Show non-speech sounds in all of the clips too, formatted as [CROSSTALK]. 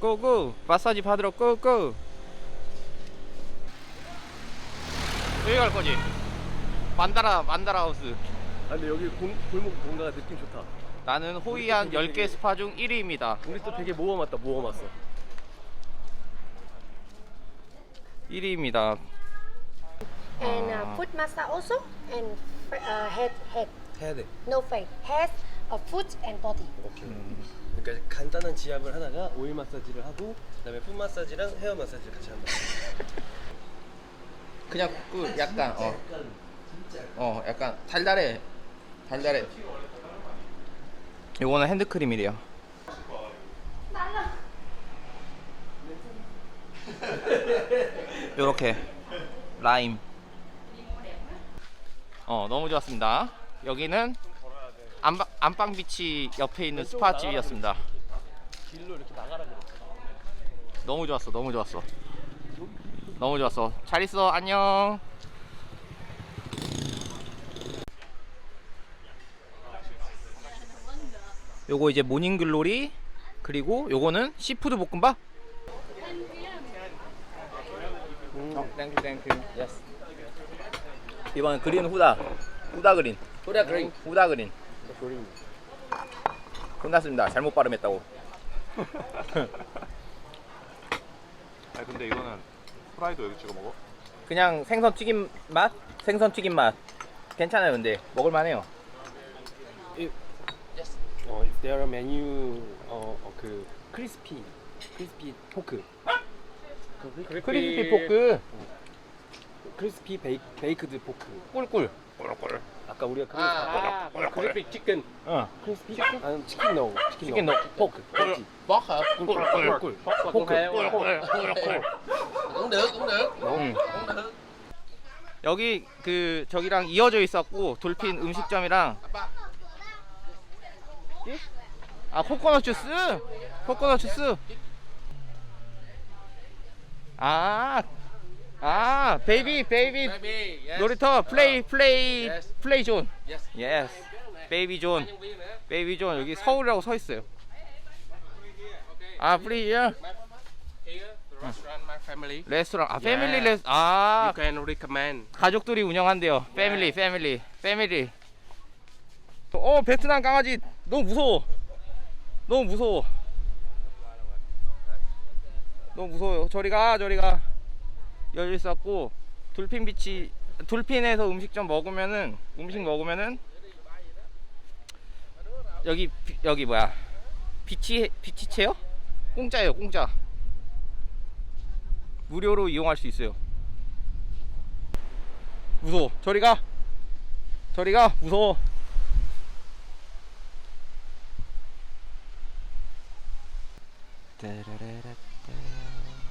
고고. 마사지 받으러 고고. 여기 갈 거지? 만다라 만다라 하우스. 아 근데 여기 공, 골목 뭔가 느낌 좋다. 나는 호이안 10개 스파 중 1위입니다. 우리 또 되게 모험 왔다 모험 왔어. 1위입니다. And Ah. uh, foot massage also and uh, head head. 해야 돼. no face. Head uh, foot and body. 오케이. 그러니까 간단한 지압을 하다가 오일 마사지를 하고 그다음에 풋 마사지랑 헤어 마사지를 같이 한다. [LAUGHS] 그냥 그 약간 어, 어 약간 달달해. 달달해. 요거는 핸드크림이래요. 요렇게. 라임. 어 너무 좋았습니다. 여기는 안방, 안방 비치 옆에 있는 스파 집이었습니다. 길로 이렇게 나가라 그래. 너무 좋았어 너무 좋았어. 너무 좋았어. 잘 있어 안녕. 요거 이제 모닝 글로리 그리고 요거는 시푸드 볶음밥? 어, 땡큐 땡큐 예스 이번엔 그린 후다. 후다 그린. 후다 그린. 후다 그린 끝났습니다 잘못 발음했다고 [LAUGHS] 아 근데 이거는 프라이도 여기 찍어 먹어? 그냥 생선 튀김 맛? 생선 튀김 맛. 괜찮아요, 근데 먹을 만해요. 어, if there are menu 어, 어, 그 크리스피 크리스피 포크. 크리스피 포크 크리스피 베이, 베이크드 포크. 꿀꿀. 아까 우리가 그거 아, 아, 크리스피 치킨. 어. 크리스피 치킨? 아니 치킨 노. 치킨 노. 포크. 그렇지. 먹어. 꿀꿀. 포크. 응. 여기 그 저기랑 이어져 있었고 돌핀 음식점이랑 아 코코넛 주스 코코넛 주스 아, 아, 베이비, 베이비, 놀이터, 플레이, 플레이, 플레이 존. 예스. 베이비 존. 베이비 존. 여기 서울이라고 서 있어요. 아, 플레이, 야. Here, the restaurant, my family. 레스토랑. 아, 패밀리. 레스, 아, You can recommend. 가족들이 운영한대요. 패밀리, 패밀리, 패밀리. 어, 베트남 강아지 너무 무서워. 너무 무서워. 너무 무서워요. 저리 가, 저리 가. 열려 있었고 돌핀 비치 돌핀에서 음식점 먹으면은 음식 먹으면은 여기 비- 여기 뭐야? 비치 비치 체어? 공짜예요 공짜. 무료로 이용할 수 있어요. 무서워. 저리 가. 저리 가. 무서워. 어디?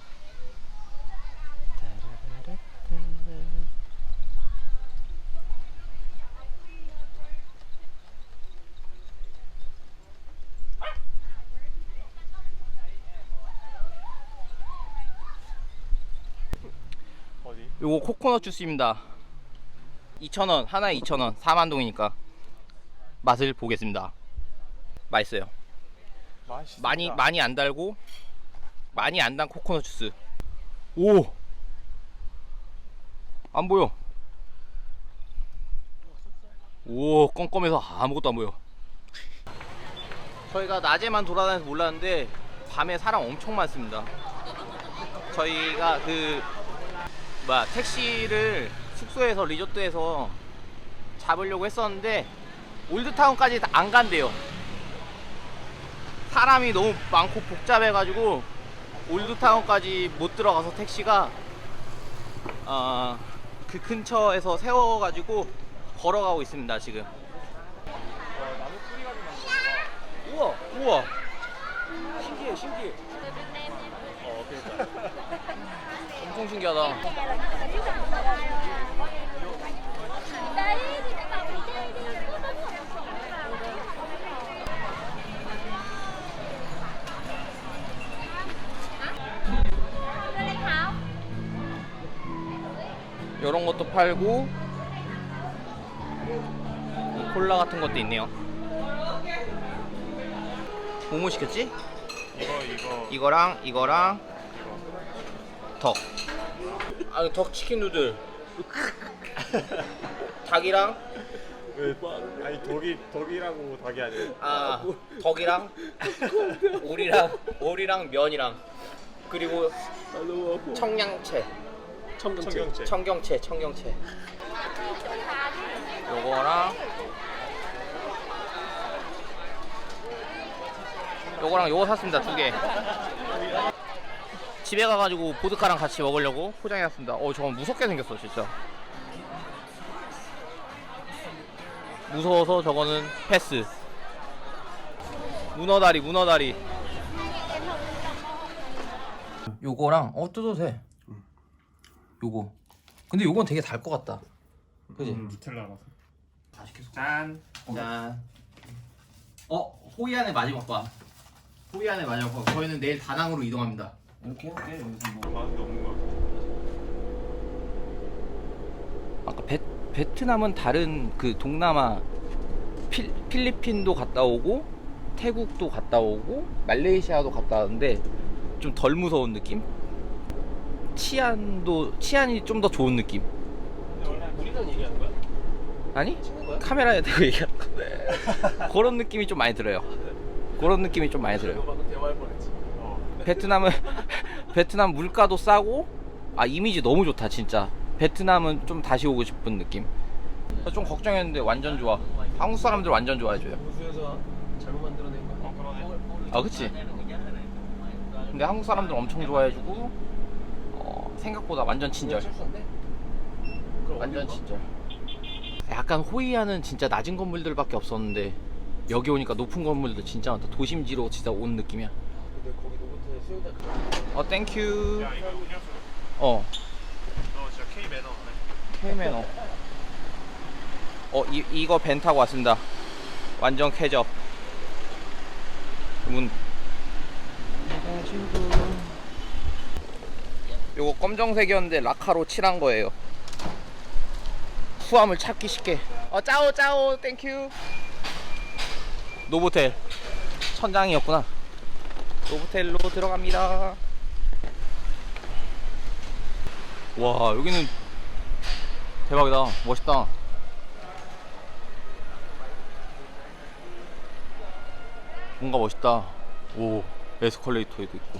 요거 코코넛 주스입니다. 2,000원 하나에 2,000원 4만동이니까 맛을 보겠습니다. 맛있어요. 맛있어. 많이 많이 안 달고 많이 안 단 코코넛 주스. 오! 안 보여. 오 껌껌해서 아무것도 안 보여. 저희가 낮에만 돌아다녀서 몰랐는데 밤에 사람 엄청 많습니다. 저희가 그 뭐야 택시를 숙소에서 리조트에서 잡으려고 했었는데 올드타운까지 다안 간대요. 사람이 너무 많고 복잡해가지고 올드타운까지 못 들어가서 택시가 어, 그 근처에서 세워가지고 걸어가고 있습니다 지금. 우와 우와. 신기해 신기해. 신기하다 이런 것도 팔고 이 콜라 같은 것도 있네요 뭐뭐 시켰지? 이거 이거 이거랑 이거랑 덕. 아, 덕 치킨 누들. 닭이랑 아니 독이 독이라고 닭이 아니에요. 아 덕이랑 오리랑 오리랑 면이랑 그리고 청양채 청경채. 청경채 청경채 요거랑 요거랑 요거 샀습니다 두 개 집에 가가지고 보드카랑 같이 먹으려고? 포장해놨습니다. 어 저건 무섭게 생겼어 진짜. 무서워서 저거는 패스. 문어다리 문어다리. 요거랑 어 뜯어도 돼. 요거. 근데 요건 되게 달 것 같다. 그지? 누텔라라서. 짠. 짠. 어 호이안의 마지막 밤 호이안의 마지막 밤 저희는 내일 다낭으로 이동합니다 이렇게 할게. 여기서 뭐. 없는 같아. 아까 베, 베트남은 다른 그 동남아 필, 필리핀도 갔다 오고 태국도 갔다 오고 말레이시아도 갔다 왔는데 좀 덜 무서운 느낌? 치안도 치안이 좀 더 좋은 느낌. 우리랑 얘기하는 거야? 아니 찍는 거야? 카메라에 대고 [LAUGHS] 얘기하는 건데 그런 느낌이 좀 많이 들어요. 그런 느낌이 좀 많이 들어요. 방금 대화할 뻔했지. 베트남은 [LAUGHS] 베트남 물가도 싸고 아 이미지 너무 좋다 진짜. 베트남은 좀 다시 오고 싶은 느낌. 좀 걱정했는데 완전 좋아. 한국 사람들 완전 좋아해줘요. 어. 아 그치? 근데 한국 사람들 엄청 좋아해주고 어, 생각보다 완전 친절. 완전 친절. 약간 호이안은 진짜 낮은 건물들밖에 없었는데 여기 오니까 높은 건물도 진짜 많다. 도심지로 진짜 온 느낌이야. 근데 거기 노보트 수영장 어 땡큐. 야 이거 음료수. 어너 진짜 K 매너네. 케이매너. 어 이, 이거 벤 타고 왔습니다. 완전 쾌적. 문. 요거 검정색이었는데 라카로 칠한 거예요. 수암을 찾기 쉽게. 어 짜오 짜오 땡큐. 노보텔 천장이었구나. 노보텔로 들어갑니다. 와 여기는 대박이다. 멋있다. 뭔가 멋있다. 오 에스컬레이터에도 있고.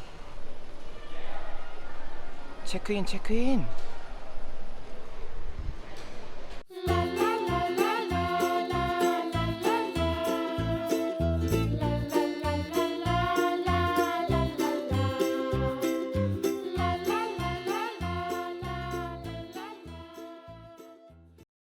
체크인 체크인.